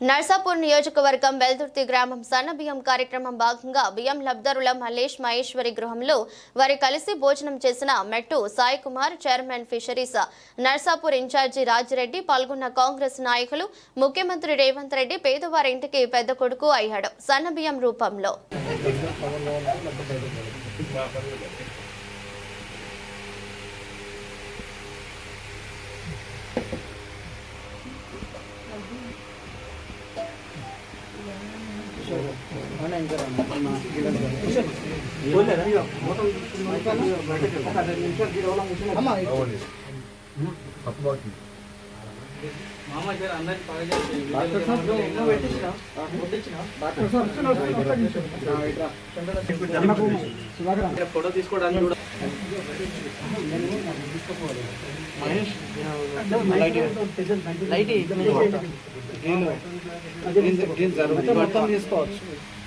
నర్సాపూర్ నియోజకవర్గం వెల్దుర్తి గ్రామం సన్న బియ్యం కార్యక్రమం భాగంగా బియ్యం లబ్ధరుల మల్లేష్ మహేశ్వరి గృహంలో వారి కలిసి భోజనం చేసిన Mettu Sai Kumar chairman fisheries Narsapur incharge Rajireddy పాల్గొన్న కాంగ్రెస్ నాయకులు ముఖ్యమంత్రి రేవంత్ రెడ్డి పేదవారి ఇంటికి పెద్ద కొడుకు అయ్యాడు. సన్న బియ్యం రూపంలో. మామ జర అందరికి పగజేసి ఫోటో తీసుకోవడానికి కూడా మొత్తం తీసుకోవచ్చు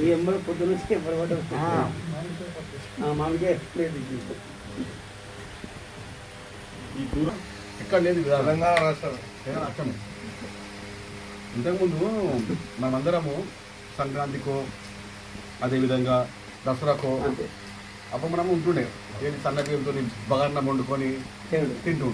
ఈ ఎంబడి పొద్దున మామిడికాయ లేదు ఈ ఎక్కడ లేదు కదా? తెలంగాణ రాష్ట్రం. తెలంగాణ రాష్ట్రం. ఇంతకుముందు మనమందరము సంక్రాంతికో అదేవిధంగా దసరాకో అప్పుడు మనం ఉంటుండే. ఏంటి సన్న బియ్యంతో బగాన్నం వండుకొని తింటుండే.